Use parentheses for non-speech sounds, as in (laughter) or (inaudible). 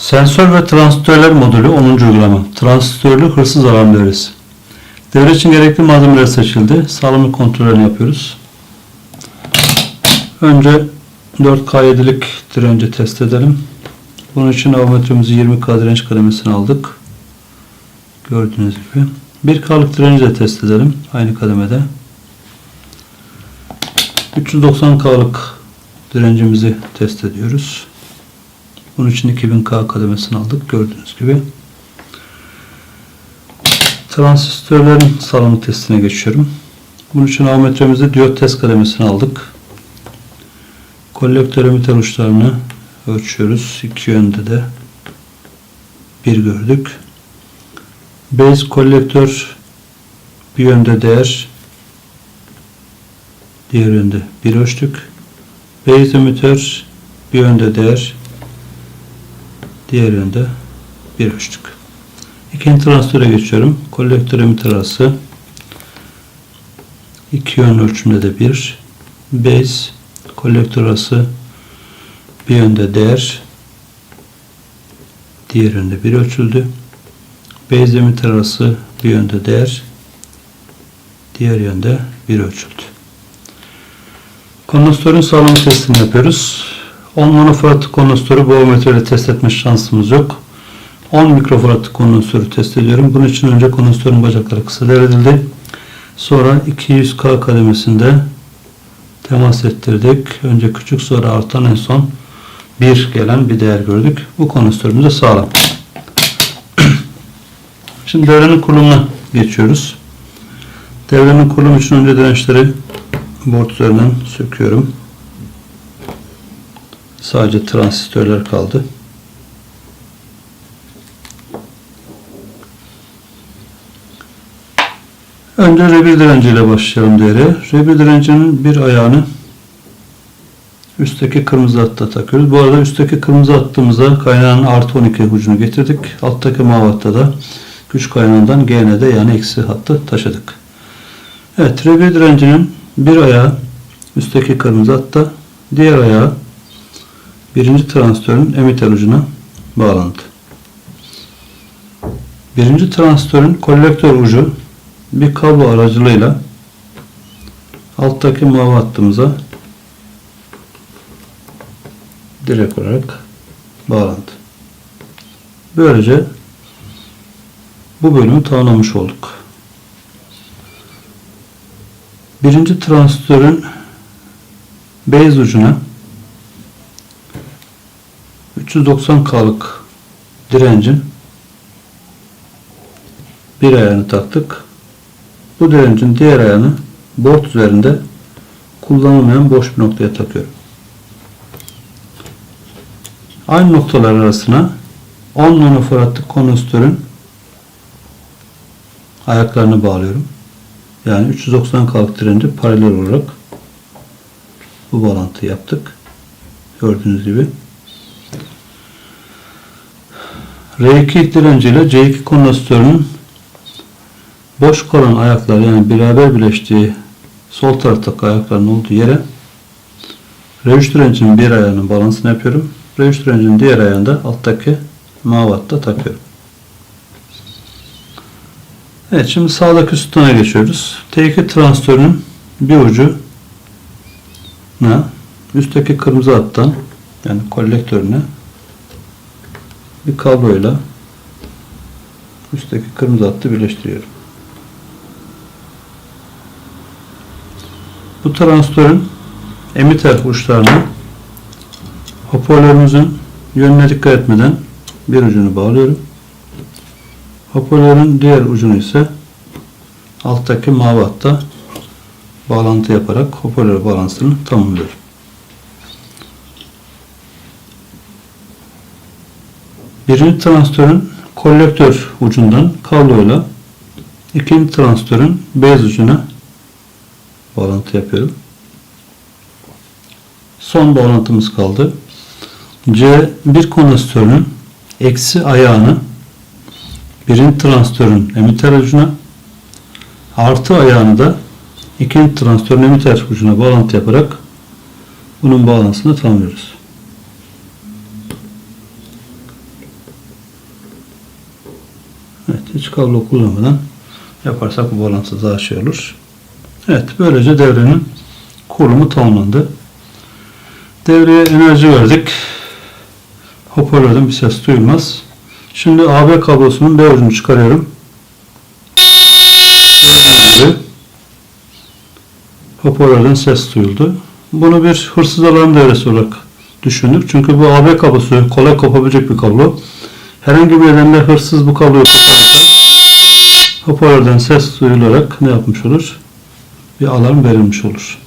Sensör ve transistörler modülü 10. uygulama. Transistörlü hırsız alarm devresi. Devre için gerekli malzemeler seçildi. Sağlamlık kontrolünü yapıyoruz. Önce 4K7'lik direnci test edelim. Bunun için avometremizi 20K direnç kademesine aldık. Gördüğünüz gibi. 1K'lık direnci de test edelim. Aynı kademede. 390K'lık direncimizi test ediyoruz. Bunun için 2000K kademesini aldık. Gördüğünüz gibi. Transistörlerin sağlamlık testine geçiyorum. Bunun için avometremizi diyot test kademesine aldık. Kolektör emitter uçlarını ölçüyoruz. İki yönde de bir gördük. Base kolektör bir yönde değer diğer yönde bir ölçtük. Base emitter bir yönde değer diğer yönde bir ölçtük. İkinci transistöre geçiyorum. Kolektör emitter arası iki yön ölçümde de bir. Base kolektör arası bir yönde değer diğer yönde bir ölçüldü. Base emitter arası bir yönde değer diğer yönde bir ölçüldü. Kondansatörün sağlam testini yapıyoruz. 10 monofaratlık kondansatörü bu avometreyle test etme şansımız yok. 10 mikrofaratlık kondansatörü test ediyorum. Bunun için önce kondansatörün bacakları kısa devredildi. Sonra 200K kademesinde temas ettirdik. Önce küçük sonra artan en son bir gelen bir değer gördük. Bu kondansatörümüz de sağlam. (clears throat) Şimdi devrenin kurulumuna geçiyoruz. Devrenin kurulumu için önce dirençleri board üzerinden söküyorum. Sadece transistörler kaldı. Önce R1 direnciyle başlayalım değeri. R1 direncinin bir ayağını üstteki kırmızı hatta takıyoruz. Bu arada üstteki kırmızı hattımıza kaynağın artı 12 ucunu getirdik. Alttaki mavi hatta da güç kaynağından GN'de yani eksi hattı taşıdık. Evet R1 direncinin bir ayağı üstteki kırmızı hatta diğer ayağı birinci transistörün emitter ucuna bağlandı. Birinci transistörün kolektör ucu bir kablo aracılığıyla alttaki mavi hattımıza direkt olarak bağlandı. Böylece bu bölümü tamamlamış olduk. Birinci transistörün base ucuna 390K'lık direncin bir ayağını taktık. Bu direncin diğer ayağını board üzerinde kullanılmayan boş bir noktaya takıyorum. Aynı noktalar arasına 10 nanofaradlık kondansatörün ayaklarını bağlıyorum. Yani 390 kalk direnci paralel olarak bu bağlantıyı yaptık. Gördüğünüz gibi. R2 direnci ile C2 kondansatörünün boş kalan ayaklar yani beraber birleştiği sol taraftaki ayakların olduğu yere R3 direncinin bir ayağının balansını yapıyorum. R3 direncinin diğer ayağında alttaki mavi hatta takıyorum. Evet şimdi sağdaki sütuna geçiyoruz. T2 transistörünün bir ucu üstteki kırmızı hattan yani kolektörüne bir kabloyla üstteki kırmızı hattı birleştiriyorum. Bu transistörün emitter uçlarını hoparlörümüzün yönüne dikkat etmeden bir ucunu bağlıyorum. Hoparlörün diğer ucunu ise alttaki mavi hatta bağlantı yaparak hoparlör bağlantısını tamamlıyorum. Birinci transistörün kolektör ucundan kabloyla ikinci transistörün beyaz ucuna bağlantı yapıyorum. Son bağlantımız kaldı. C1 kondansatörünün eksi ayağını birinci transistörün emitter ucuna artı ayağını da ikinci transistörün emitter ucuna bağlantı yaparak bunun bağlantısını tamamlıyoruz. Hiç kablo kullanmadan yaparsak bu bağlantı daha şey olur. Evet, böylece devrenin kurulumu tamamlandı. Devreye enerji verdik. Hoparlörden bir ses duyulmaz. Şimdi AB kablosunun B ucunu çıkarıyorum. Hoparlörden ses duyuldu. Bunu bir hırsız alan devresi olarak düşündük. Çünkü bu AB kablosu kolay kopabilecek bir kablo. Herhangi bir nedenle hırsız bu kabloyu koparırsa hoparlörden ses duyularak ne yapmış olur? Bir alarm verilmiş olur.